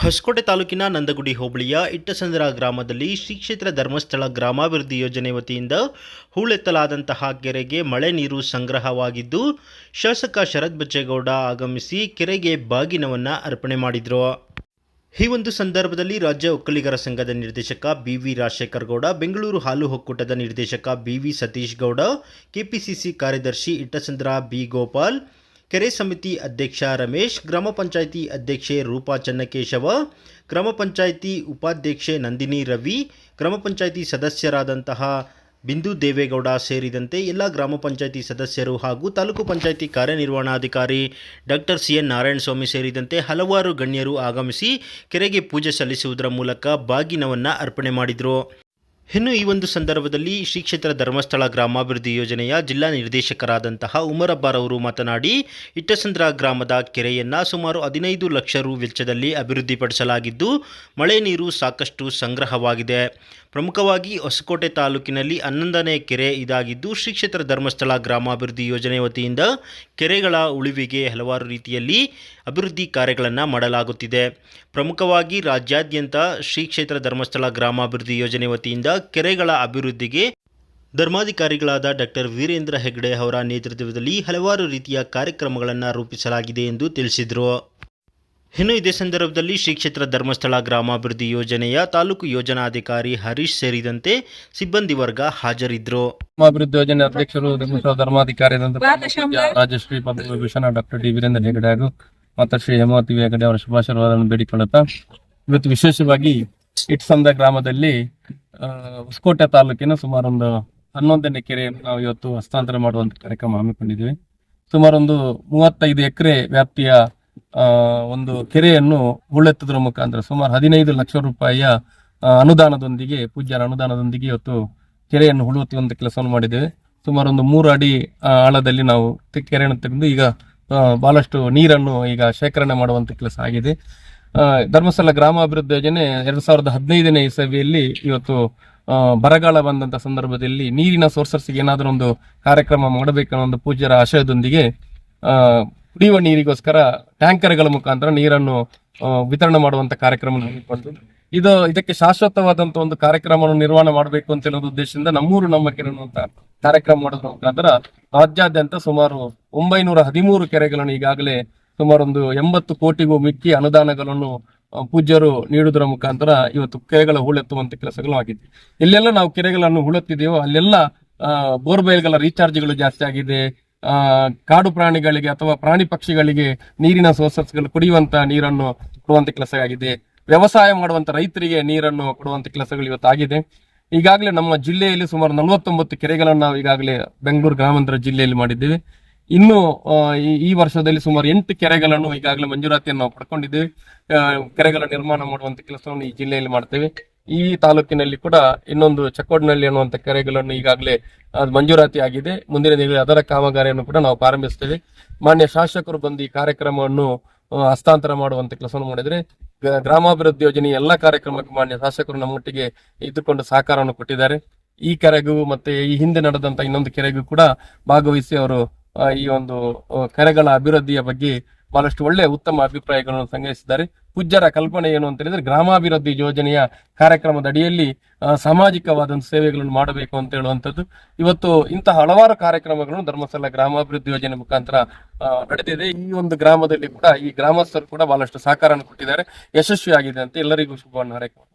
ಹೊಸಕೋಟೆ ತಾಲೂಕಿನ ನಂದಗುಡಿ ಹೋಬಳಿಯ ಇಟ್ಟಸಂದ್ರ ಗ್ರಾಮದಲ್ಲಿ ಶ್ರೀ ಕ್ಷೇತ್ರ ಧರ್ಮಸ್ಥಳ ಗ್ರಾಮಾಭಿವೃದ್ಧಿ ಯೋಜನೆ ವತಿಯಿಂದ ಹೂಳೆತ್ತಲಾದಂತಹ ಕೆರೆಗೆ ಮಳೆ ನೀರು ಸಂಗ್ರಹವಾಗಿದ್ದು, ಶಾಸಕ ಶರತ್ ಬಚ್ಚೇಗೌಡ ಆಗಮಿಸಿ ಕೆರೆಗೆ ಬಾಗಿನವನ್ನು ಅರ್ಪಣೆ ಮಾಡಿದರು. ಈ ಒಂದು ಸಂದರ್ಭದಲ್ಲಿ ರಾಜ್ಯ ಒಕ್ಕಲಿಗರ ಸಂಘದ ನಿರ್ದೇಶಕ ಬಿ ವಿ ರಾಜಶೇಖರ್ ಗೌಡ, ಬೆಂಗಳೂರು ಹಾಲು ಒಕ್ಕೂಟದ ನಿರ್ದೇಶಕ B V Satish Gowda, KPCC ಕಾರ್ಯದರ್ಶಿ ಇಟ್ಟಸಂದ್ರ ಬಿ ಗೋಪಾಲ್ ಕೆರೆ ಸಮಿತಿ ಅಧ್ಯಕ್ಷ ರಮೇಶ್, ಗ್ರಾಮ ಪಂಚಾಯಿತಿ ಅಧ್ಯಕ್ಷೆ ರೂಪಾ ಚನ್ನಕೇಶವ, ಗ್ರಾಮ ಪಂಚಾಯಿತಿ ಉಪಾಧ್ಯಕ್ಷೆ ನಂದಿನಿ ರವಿ, ಗ್ರಾಮ ಪಂಚಾಯಿತಿ ಸದಸ್ಯರಾದಂತಹ ಬಿಂದು ದೇವೇಗೌಡ ಸೇರಿದಂತೆ ಎಲ್ಲ ಗ್ರಾಮ ಪಂಚಾಯಿತಿ ಸದಸ್ಯರು ಹಾಗೂ ತಾಲೂಕು ಪಂಚಾಯಿತಿ ಕಾರ್ಯನಿರ್ವಹಣಾಧಿಕಾರಿ ಡಾಕ್ಟರ್ ಸಿ ಎನ್ ನಾರಾಯಣಸ್ವಾಮಿ ಸೇರಿದಂತೆ ಹಲವಾರು ಗಣ್ಯರು ಆಗಮಿಸಿ ಕೆರೆಗೆ ಪೂಜೆ ಸಲ್ಲಿಸುವುದರ ಮೂಲಕ ಬಾಗಿನವನ್ನು ಅರ್ಪಣೆ ಮಾಡಿದರು. ಇನ್ನು ಈ ಒಂದು ಸಂದರ್ಭದಲ್ಲಿ ಶ್ರೀ ಕ್ಷೇತ್ರ ಧರ್ಮಸ್ಥಳ ಗ್ರಾಮಾಭಿವೃದ್ಧಿ ಯೋಜನೆಯ ಜಿಲ್ಲಾ ನಿರ್ದೇಶಕರಾದಂತಹ ಉಮರಬ್ಬಾರ್ ಅವರು ಮಾತನಾಡಿ, ಇಟ್ಟಸಂದ್ರ ಗ್ರಾಮದ ಕೆರೆಯನ್ನು ಸುಮಾರು ಹದಿನೈದು ಲಕ್ಷ ರು ವೆಚ್ಚದಲ್ಲಿ ಅಭಿವೃದ್ಧಿಪಡಿಸಲಾಗಿದ್ದು, ಮಳೆ ನೀರು ಸಾಕಷ್ಟು ಸಂಗ್ರಹವಾಗಿದೆ. ಪ್ರಮುಖವಾಗಿ ಹೊಸಕೋಟೆ ತಾಲೂಕಿನಲ್ಲಿ ಹನ್ನೊಂದನೇ ಕೆರೆ ಇದಾಗಿದ್ದು, ಶ್ರೀ ಕ್ಷೇತ್ರ ಧರ್ಮಸ್ಥಳ ಗ್ರಾಮಾಭಿವೃದ್ಧಿ ಯೋಜನೆ ವತಿಯಿಂದ ಕೆರೆಗಳ ಉಳಿವಿಗೆ ಹಲವಾರು ರೀತಿಯಲ್ಲಿ ಅಭಿವೃದ್ಧಿ ಕಾರ್ಯಗಳನ್ನು ಮಾಡಲಾಗುತ್ತಿದೆ. ಪ್ರಮುಖವಾಗಿ ರಾಜ್ಯಾದ್ಯಂತ ಶ್ರೀ ಕ್ಷೇತ್ರ ಧರ್ಮಸ್ಥಳ ಗ್ರಾಮಾಭಿವೃದ್ಧಿ ಯೋಜನೆ ವತಿಯಿಂದ ಕೆರೆಗಳ ಅಭಿವೃದ್ಧಿಗೆ ಧರ್ಮಾಧಿಕಾರಿಗಳಾದ ಡಾಕ್ಟರ್ ವೀರೇಂದ್ರ ಹೆಗ್ಡೆ ಅವರ ನೇತೃತ್ವದಲ್ಲಿ ಹಲವಾರು ರೀತಿಯ ಕಾರ್ಯಕ್ರಮಗಳನ್ನು ರೂಪಿಸಲಾಗಿದೆ ಎಂದು ತಿಳಿಸಿದರು. ಇನ್ನು ಇದೇ ಸಂದರ್ಭದಲ್ಲಿ ಶ್ರೀ ಕ್ಷೇತ್ರ ಧರ್ಮಸ್ಥಳ ಗ್ರಾಮಾಭಿವೃದ್ಧಿ ಯೋಜನೆಯ ತಾಲೂಕು ಯೋಜನಾಧಿಕಾರಿ ಹರೀಶ್ ಸೇರಿದಂತೆ ಸಿಬ್ಬಂದಿ ವರ್ಗ ಹಾಜರಿದ್ದರು ಅಭಿವೃದ್ಧಿ ಯೋಜನೆ ಅಧ್ಯಕ್ಷರು ಧರ್ಮಸ್ಥಳ ಧರ್ಮಾಧಿಕಾರಿ ರಾಜಶ್ರೀ ಪದ್ಮವಿಭೂಷಣ ಡಾಕ್ಟರ್ ಡಿ ವೀರೇಂದ್ರ ಹೆಗಡೆ ಹಾಗೂ ಮತ್ತು ಶ್ರೀ ಹೇಮಾವತಿ ಹೆಗಡೆ ಅವರ ಶುಭಾಶೀರ್ವಾದವನ್ನು ಬೇಡಿಕೊಳ್ಳುತ್ತಾ ಇವತ್ತು ವಿಶೇಷವಾಗಿ ಇಟ್ಸಂದ ಗ್ರಾಮದಲ್ಲಿ ಹೊಸಕೋಟೆ ತಾಲೂಕಿನ ಸುಮಾರೊಂದು ಹನ್ನೊಂದನೇ ಕೆರೆಯನ್ನು ನಾವು ಇವತ್ತು ಹಸ್ತಾಂತರ ಮಾಡುವಂತ ಕಾರ್ಯಕ್ರಮ ಹಮ್ಮಿಕೊಂಡಿದ್ದೀವಿ. ಸುಮಾರೊಂದು ಮೂವತ್ತೈದು ಎಕರೆ ವ್ಯಾಪ್ತಿಯ ಒಂದು ಕೆರೆಯನ್ನು ಹೂಳೆತ್ತುವುದರ ಮುಖಾಂತರ ಸುಮಾರು ಹದಿನೈದು ಲಕ್ಷ ರೂಪಾಯಿಯ ಅನುದಾನದೊಂದಿಗೆ, ಪೂಜ್ಯರ ಅನುದಾನದೊಂದಿಗೆ ಇವತ್ತು ಕೆರೆಯನ್ನು ಹುಳುವಂತ ಕೆಲಸವನ್ನು ಮಾಡಿದ್ದೇವೆ. ಸುಮಾರೊಂದು ಮೂರು ಅಡಿ ಆಳದಲ್ಲಿ ನಾವು ಕೆರೆಯನ್ನು ತೆಗೆದು ಈಗ ಬಹಳಷ್ಟು ನೀರನ್ನು ಈಗ ಶೇಖರಣೆ ಮಾಡುವಂತ ಕೆಲಸ ಆಗಿದೆ. ಧರ್ಮಸ್ಥಳ ಗ್ರಾಮಾಭಿವೃದ್ಧಿ ಯೋಜನೆ ಎರಡ್ ಸಾವಿರದ ಹದಿನೈದನೇ ಇಸವಿಯಲ್ಲಿ ಇವತ್ತು ಬರಗಾಲ ಬಂದಂತ ಸಂದರ್ಭದಲ್ಲಿ ನೀರಿನ ಸೋರ್ಸಸ್ಗೆ ಏನಾದರೂ ಒಂದು ಕಾರ್ಯಕ್ರಮ ಮಾಡಬೇಕನ್ನೋ ಒಂದು ಪೂಜ್ಯರ ಆಶಯದೊಂದಿಗೆ ಕುಡಿಯುವ ನೀರಿಗೋಸ್ಕರ ಟ್ಯಾಂಕರ್ಗಳ ಮುಖಾಂತರ ನೀರನ್ನು ವಿತರಣೆ ಮಾಡುವಂತ ಕಾರ್ಯಕ್ರಮ ಇದು ಇದಕ್ಕೆ ಶಾಶ್ವತವಾದಂತ ಒಂದು ಕಾರ್ಯಕ್ರಮವನ್ನು ನಿರ್ವಹಣೆ ಮಾಡಬೇಕು ಅಂತ ಹೇಳೋದು ಉದ್ದೇಶದಿಂದ ನಮ್ಮೂರು, ನಮ್ಮ ಕೆರೆ ಅನ್ನುವಂತ ಕಾರ್ಯಕ್ರಮ ಮಾಡೋದ್ರ ಮುಖಾಂತರ ರಾಜ್ಯಾದ್ಯಂತ ಸುಮಾರು ಒಂಬೈನೂರ ಹದಿಮೂರು ಕೆರೆಗಳನ್ನು ಈಗಾಗಲೇ ಸುಮಾರು ಒಂದು ಎಂಬತ್ತು ಕೋಟಿಗೂ ಮಿಕ್ಕಿ ಅನುದಾನಗಳನ್ನು ಪೂಜ್ಯರು ನೀಡುವುದರ ಮುಖಾಂತರ ಇವತ್ತು ಕೆರೆಗಳ ಹೂಳೆತ್ತುವಂತ ಕೆಲಸಗಳು ಆಗಿದೆ ಎಲ್ಲೆಲ್ಲ ನಾವು ಕೆರೆಗಳನ್ನು ಹೂಳೆತ್ತಿದೆಯೋ ಅಲ್ಲೆಲ್ಲ ಬೋರ್ವೆಲ್ಗಳ ರೀಚಾರ್ಜ್ಗಳು ಜಾಸ್ತಿ ಆಗಿದೆ. ಕಾಡು ಪ್ರಾಣಿಗಳಿಗೆ ಅಥವಾ ಪ್ರಾಣಿ ಪಕ್ಷಿಗಳಿಗೆ ನೀರಿನ ಸೋರ್ಸಸ್ಗಳು ಕುಡಿಯುವಂತ ನೀರನ್ನು ಕೊಡುವಂತ ಕೆಲಸ ಆಗಿದೆ ವ್ಯವಸಾಯ ಮಾಡುವಂತ ರೈತರಿಗೆ ನೀರನ್ನು ಕೊಡುವಂತ ಕೆಲಸಗಳು ಇವತ್ತು ಆಗಿದೆ. ಈಗಾಗಲೇ ನಮ್ಮ ಜಿಲ್ಲೆಯಲ್ಲಿ ಸುಮಾರು ನಲವತ್ತೊಂಬತ್ತು ಕೆರೆಗಳನ್ನು ನಾವು ಈಗಾಗಲೇ ಬೆಂಗಳೂರು ಗ್ರಾಮಾಂತರ ಜಿಲ್ಲೆಯಲ್ಲಿ ಮಾಡಿದ್ದೇವೆ. ಇನ್ನು ಈ- ವರ್ಷದಲ್ಲಿ ಸುಮಾರು ಎಂಟು ಕೆರೆಗಳನ್ನು ಈಗಾಗಲೇ ಮಂಜೂರಾತಿಯನ್ನು ನಾವು ಪಡ್ಕೊಂಡಿದ್ದೇವೆ. ಕೆರೆಗಳ ನಿರ್ಮಾಣ ಮಾಡುವಂತ ಕೆಲಸವನ್ನು ಈ ಜಿಲ್ಲೆಯಲ್ಲಿ ಮಾಡ್ತೇವೆ. ಈ ತಾಲೂಕಿನಲ್ಲಿ ಕೂಡ ಇನ್ನೊಂದು ಚಕ್ಕೋಡ್ನಳ್ಳಿ ಅನ್ನುವಂಥ ಕೆರೆಗಳನ್ನು ಈಗಾಗಲೇ ಮಂಜೂರಾತಿ ಆಗಿದೆ. ಮುಂದಿನ ದಿನಗಳಲ್ಲಿ ಅದರ ಕಾಮಗಾರಿಯನ್ನು ಕೂಡ ನಾವು ಪ್ರಾರಂಭಿಸ್ತೇವೆ. ಮಾನ್ಯ ಶಾಸಕರು ಬಂದು ಈ ಕಾರ್ಯಕ್ರಮವನ್ನು ಹಸ್ತಾಂತರ ಮಾಡುವಂತ ಕೆಲಸವನ್ನು ಮಾಡಿದ್ರೆ ಗ್ರಾಮಾಭಿವೃದ್ಧಿ ಯೋಜನೆ ಎಲ್ಲಾ ಕಾರ್ಯಕ್ರಮಕ್ಕೆ ಮಾನ್ಯ ಶಾಸಕರು ನಮ್ಮೊಟ್ಟಿಗೆ ಇದ್ದುಕೊಂಡು ಸಹಕಾರವನ್ನು ಕೊಟ್ಟಿದ್ದಾರೆ. ಈ ಕೆರೆಗೂ ಮತ್ತೆ ಈ ಹಿಂದೆ ನಡೆದಂತ ಇನ್ನೊಂದು ಕೆರೆಗೂ ಕೂಡ ಭಾಗವಹಿಸಿ ಅವರು ಈ ಒಂದು ಕೆರೆಗಳ ಅಭಿವೃದ್ಧಿಯ ಬಗ್ಗೆ ಬಹಳಷ್ಟು ಒಳ್ಳೆ ಉತ್ತಮ ಅಭಿಪ್ರಾಯಗಳನ್ನು ಸಂಗ್ರಹಿಸಿದ್ದಾರೆ. ಪೂಜ್ಯರ ಕಲ್ಪನೆ ಏನು ಅಂತ ಹೇಳಿದ್ರೆ ಗ್ರಾಮಾಭಿವೃದ್ಧಿ ಯೋಜನೆಯ ಕಾರ್ಯಕ್ರಮದ ಅಡಿಯಲ್ಲಿ ಸಾಮಾಜಿಕವಾದ ಸೇವೆಗಳನ್ನು ಮಾಡಬೇಕು ಅಂತ ಹೇಳುವಂಥದ್ದು. ಇವತ್ತು ಇಂತಹ ಹಲವಾರು ಕಾರ್ಯಕ್ರಮಗಳನ್ನು ಧರ್ಮಸ್ಥಳ ಗ್ರಾಮಾಭಿವೃದ್ಧಿ ಯೋಜನೆ ಮುಖಾಂತರ ನಡೆದಿದೆ. ಈ ಒಂದು ಗ್ರಾಮದಲ್ಲಿ ಕೂಡ, ಈ ಗ್ರಾಮಸ್ಥರು ಕೂಡ ಬಹಳಷ್ಟು ಸಹಕಾರವನ್ನು ಕೊಟ್ಟಿದ್ದಾರೆ. ಯಶಸ್ವಿಯಾಗಿದೆ ಅಂತ ಎಲ್ಲರಿಗೂ ಶುಭವನ್ನು ಹಾರೈಕೆ.